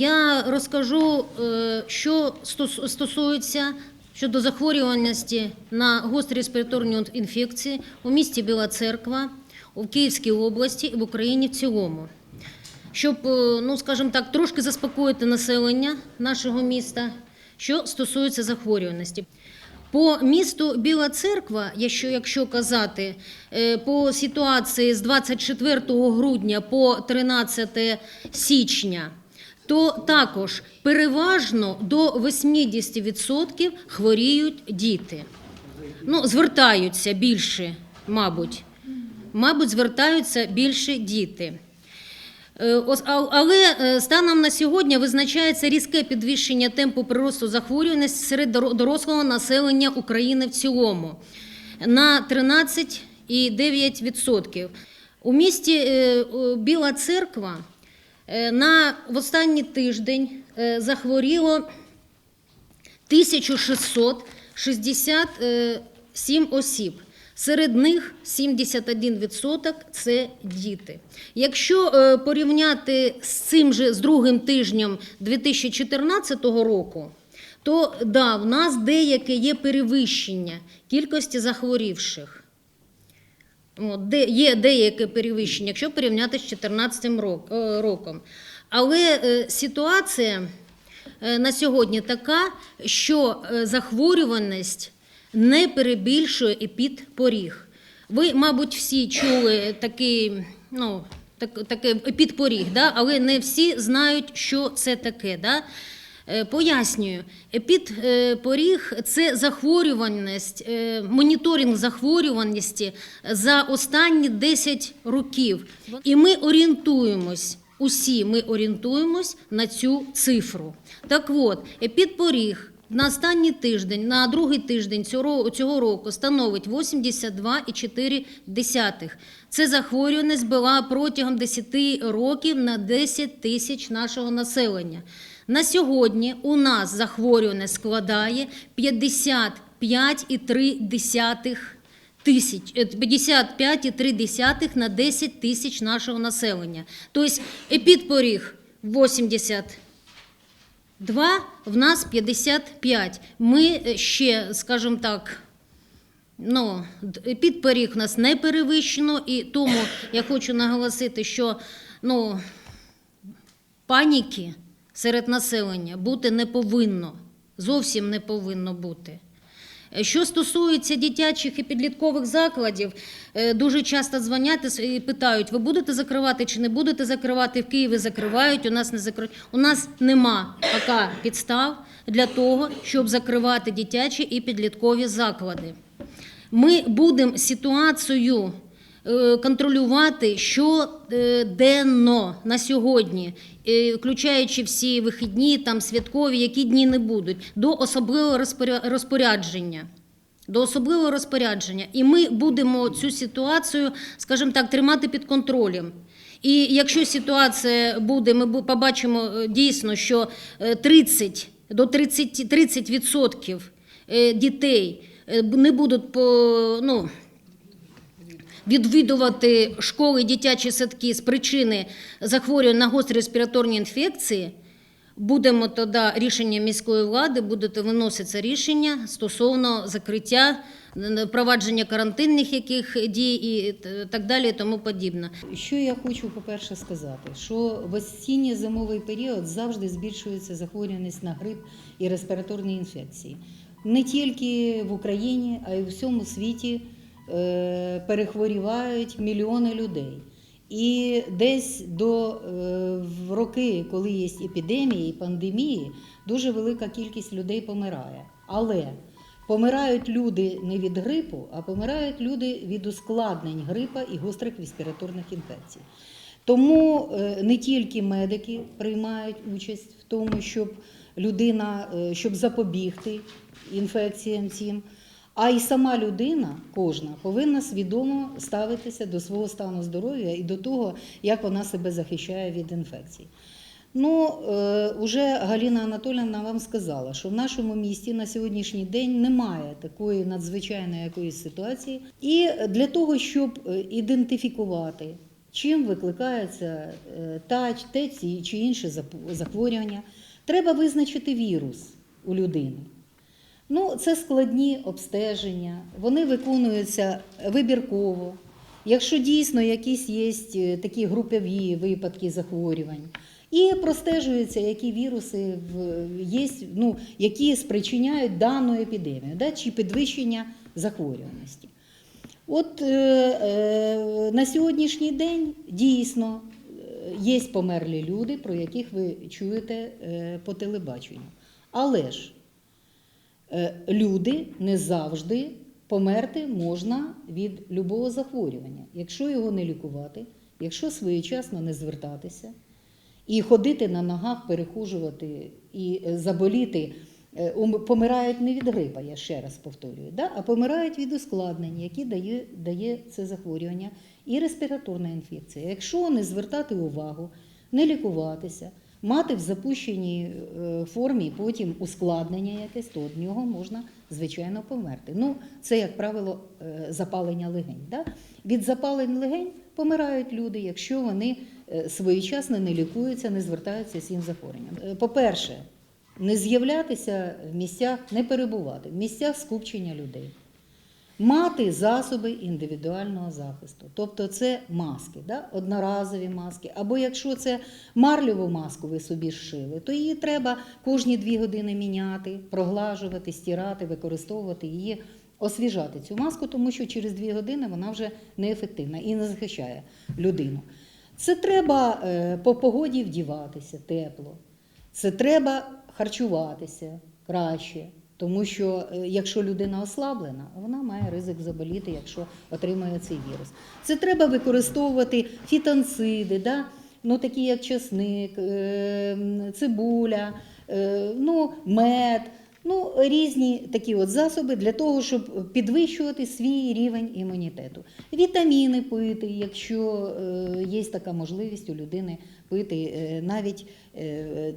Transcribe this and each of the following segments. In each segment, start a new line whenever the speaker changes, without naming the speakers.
Я розкажу, е, що стосується щодо захворюваності на гострі респіраторні інфекції у місті Біла Церква, у Київській області і в Україні в цілому. Щоб, е, ну скажімо так, трошки заспокоїти населення нашого міста, що стосується захворюваності. По місту Біла Церква, якщо, якщо казати, е, по ситуації з 24 грудня по 13 січня, то також переважно до 80% хворіють діти. Ну, звертаються більше, мабуть. Мабуть, звертаються більше діти. Е, Але е, станом на сьогодні визначається різке підвищення темпу приросту захворюваності серед дорослого населення України в цілому на 13,9%. У місті е, Біла Церква на в останній тиждень е, захворіло 1667 осіб. Серед них 71% – це діти. Якщо е, порівняти з цим же з другим тижнем 2014 року, то да, в нас деяке є перевищення кількості захворівших. Де, є деяке перевищення, якщо порівняти з 2014 рок, е, роком. Але е, ситуація е, на сьогодні така, що захворюваність не перебільшує епідпоріг. Ви, мабуть, всі чули такий, ну, так, таке епідпоріг, да? але не всі знають, що це таке. Да? Е, Пояснюю, епідпоріг – це захворюваність, е, моніторинг захворюваності за останні 10 років. І ми орієнтуємось, усі ми орієнтуємось на цю цифру. Так от, епідпоріг на останній тиждень, на другий тиждень цього, цього року становить 82,4. Це захворюваність була протягом 10 років на 10 тисяч нашого населення. На сьогодні у нас захворюваність складає 55,3 тисяч, е, 55,3 на 10 тисяч нашого населення. Тобто епідпоріг 82, в нас 55. Ми е, ще, скажімо так, Ну, підпоріг нас не перевищено, і тому я хочу наголосити, що ну, паніки серед населення бути не повинно, зовсім не повинно бути. Е, Що стосується дитячих і підліткових закладів, е, дуже часто дзвонять і питають, ви будете закривати чи не будете закривати. В Києві закривають, у нас не закривають. У нас нема поки підстав для того, щоб закривати дитячі і підліткові заклади. Ми будемо ситуацію контролювати щоденно на сьогодні, е, включаючи всі вихідні, там святкові, які дні не будуть, до особливого розпоря- розпорядження. До особливого розпорядження. І ми будемо цю ситуацію, скажімо так, тримати під контролем. І якщо ситуація буде, ми побачимо е, дійсно, що е, 30 до 30, 30% е, дітей е, не будуть по, ну, відвідувати школи, дитячі садки з причини захворювань на гострі респіраторні інфекції, будемо тоді рішення міської влади, буде виноситься рішення стосовно закриття, провадження карантинних яких дій і так далі, і тому подібне.
Що я хочу, по-перше, сказати, що в осінньо-зимовий період завжди збільшується захворюваність на грип і респіраторні інфекції. Не тільки в Україні, а й у всьому світі перехворівають мільйони людей. І десь до е, в роки, коли є епідемії і пандемії, дуже велика кількість людей помирає. Але Помирають люди не від грипу, а помирають люди від ускладнень грипа і гострих респіраторних інфекцій. Тому е, не тільки медики приймають участь в тому, щоб людина, е, щоб запобігти інфекціям цим, а й сама людина, кожна, повинна свідомо ставитися до свого стану здоров'я і до того, як вона себе захищає від інфекцій. Ну, е, уже Галина Анатольевна вам сказала, що в нашому місті на сьогоднішній день немає такої надзвичайної якоїсь ситуації. І для того, щоб е, ідентифікувати чим викликається е, та те чи інше захворювання. Треба визначити вірус у людини. Ну, це складні обстеження, вони виконуються вибірково. Якщо дійсно якісь є е, такі групові випадки захворювань, і простежуються, які віруси є, ну, які спричиняють дану епідемію, да, чи підвищення захворюваності. От е, е, на сьогоднішній день дійсно е, є померлі люди, про яких ви чуєте е, по телебаченню. Але ж люди не завжди померти можна від любого захворювання. Якщо його не лікувати, якщо своєчасно не звертатися і ходити на ногах, перехожувати і е, заболіти, е, помирають не від грипа, я ще раз повторюю, да? а помирають від ускладнень, які дає, дає це захворювання, і респіраторна інфекція. Якщо не звертати увагу, не лікуватися, мати в запущеній е, формі потім ускладнення якесь, то від нього можна, звичайно, померти. Ну, це, як правило, е, запалення легень. Да? Від запалень легень помирають люди, якщо вони е, своєчасно не лікуються, не звертаються з цим захворюванням. По-перше, не з'являтися в місцях, не перебувати в місцях скупчення людей. Мати засоби індивідуального захисту, тобто це маски, да? одноразові маски. Або якщо це марльову маску ви собі зшили, то її треба кожні дві години міняти, проглажувати, стирати, використовувати її, освіжати цю маску, тому що через дві години вона вже неефективна і не захищає людину. Це треба е, по погоді вдіватися тепло. Це треба харчуватися краще, тому що е, якщо людина ослаблена, вона має ризик заболіти, якщо отримає цей вірус. Це треба використовувати фітонциди, да? ну, такі як чесник, е, цибуля, е, ну, мед. Ну, різні такі от засоби для того, щоб підвищувати свій рівень імунітету. Вітаміни пити, якщо є така можливість у людини пити навіть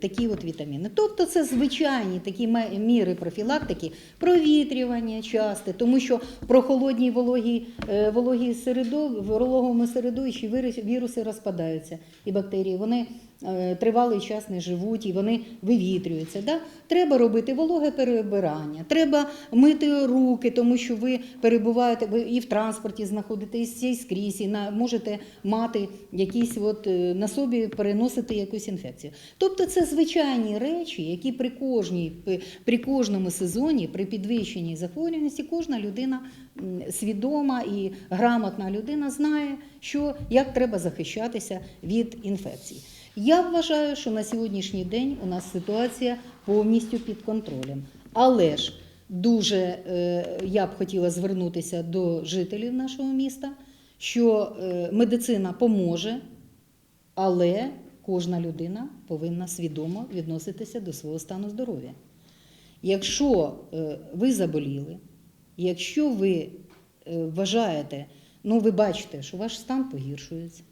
такі от вітаміни. Тобто це звичайні такі міри профілактики, провітрювання часте, тому що в прохолодній вологій, е, вологій середо, в вологому середовищі віруси розпадаються і бактерії. Вони е, тривалий час не живуть і вони вивітрюються. Да? Треба робити вологе перебирання, треба мити руки, тому що ви перебуваєте ви і в транспорті знаходитесь і скрізь, і на, можете мати якісь от, е, на собі переносити якусь інфекцію. Тобто це звичайні речі, які при кожній при кожному сезоні, при підвищенні захворюваності, кожна людина свідома і грамотна людина знає, що як треба захищатися від інфекцій. Я вважаю, що на сьогоднішній день у нас ситуація повністю під контролем. Але ж дуже е, я б хотіла звернутися до жителів нашого міста, що е, медицина поможе, але кожна людина повинна свідомо відноситися до свого стану здоров'я. Якщо е, ви заболіли, якщо ви е, вважаєте, ну ви бачите, що ваш стан погіршується,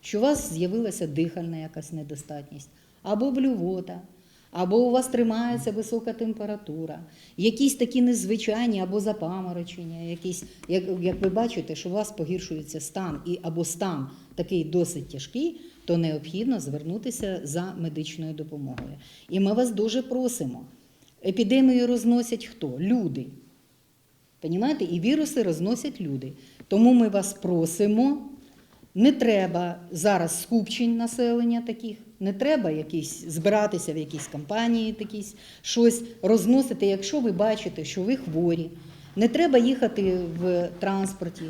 що у вас з'явилася дихальна якась недостатність, або блювота, або у вас тримається висока температура, якісь такі незвичайні або запаморочення, якісь, як, як ви бачите, що у вас погіршується стан і або стан такий досить тяжкий, то необхідно звернутися за медичною допомогою. І ми вас дуже просимо. Епідемію розносять хто? Люди. Понімаєте? І віруси розносять люди. Тому ми вас просимо. Не треба зараз скупчень населення таких, не треба якісь збиратися в якісь компанії, якісь, щось розносити, якщо ви бачите, що ви хворі. Не треба їхати в транспорті,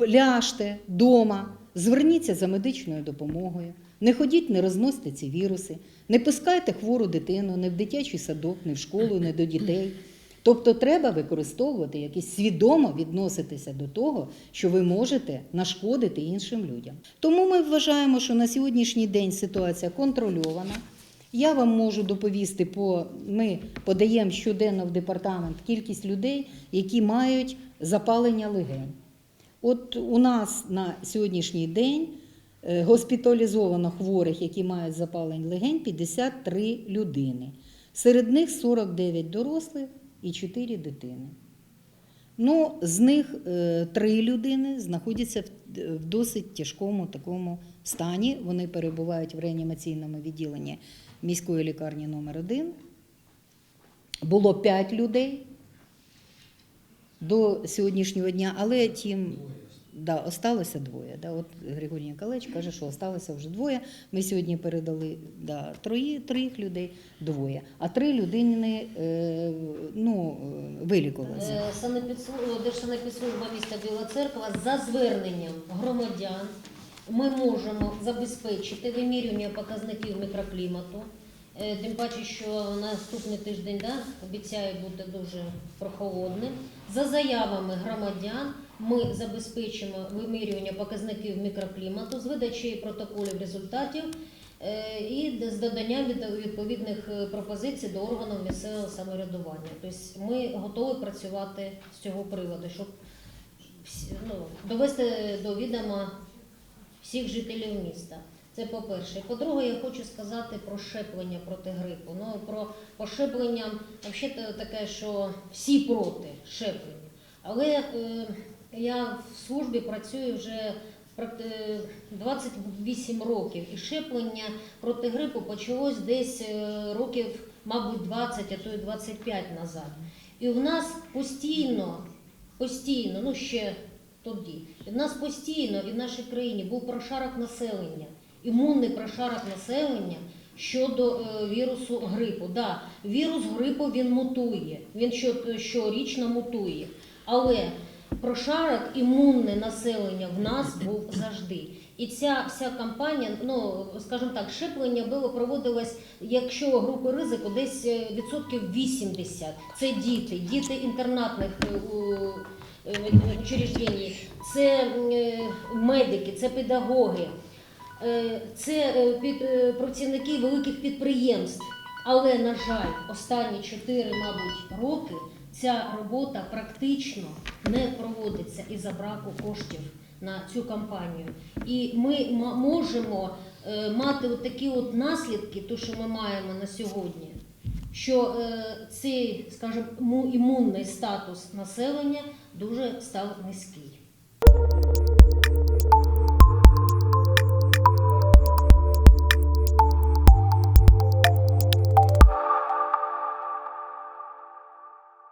ляжте вдома, зверніться за медичною допомогою. Не ходіть, не розносьте ці віруси, не пускайте хвору дитину не в дитячий садок, не в школу, не до дітей. Тобто треба використовувати якісь свідомо відноситися до того, що ви можете нашкодити іншим людям. Тому ми вважаємо, що на сьогоднішній день ситуація контрольована. Я вам можу доповісти по ми подаємо щоденно в департамент кількість людей, які мають запалення легень. От у нас на сьогоднішній день е, госпіталізовано хворих, які мають запалень легень, 53 людини. Серед них 49 дорослих і 4 дитини. Ну, з них е, три людини знаходяться в, досить тяжкому такому стані. Вони перебувають в реанімаційному відділенні міської лікарні номер 1 Було п'ять людей до сьогоднішнього дня, але тим да, осталося двоє. Да. От Григорій Ніколаївич каже, що осталося вже двоє. Ми сьогодні передали да, трої, трьох людей двоє, а три людини е, ну, е, вилікувалися.
Е, Санепідслужба, Держсанепідслужба міста Біла Церква за зверненням громадян ми можемо забезпечити вимірювання показників мікроклімату. Е, Тим паче, що наступний тиждень да, обіцяє бути дуже прохолодним. За заявами громадян ми забезпечимо вимірювання показників мікроклімату з видачею протоколів результатів е, і з доданням відповідних е, пропозицій до органів місцевого самоврядування. Тобто ми готові працювати з цього приводу, щоб ну, довести до відома всіх жителів міста. Це по-перше. По-друге, я хочу сказати про щеплення проти грипу. Ну, про по щепленням взагалі таке, що всі проти щеплення. Але е, я в службі працюю вже практи- 28 років, і щеплення проти грипу почалось десь е, років, мабуть, 20, а то й 25 назад. І в нас постійно, постійно, ну ще тоді, і в нас постійно і в нашій країні був прошарок населення, імунний прошарок населення щодо е, вірусу грипу. Да, вірус грипу він мутує, він що, щорічно мутує. Але прошарок імунне населення в нас був завжди. І ця вся кампанія, ну скажімо так, щеплення було проводилось, якщо групи ризику, десь е, відсотків 80. Це діти, діти інтернатних е, учреждень, це медики, це педагоги, це е, під- е, працівники великих підприємств. Але, на жаль, останні 4, мабуть, роки ця робота практично не проводиться із-за браку коштів на цю кампанію. І ми можемо е, мати от такі от наслідки, то що ми маємо на сьогодні, що е, цей, скажімо, імунний статус населення дуже став низький.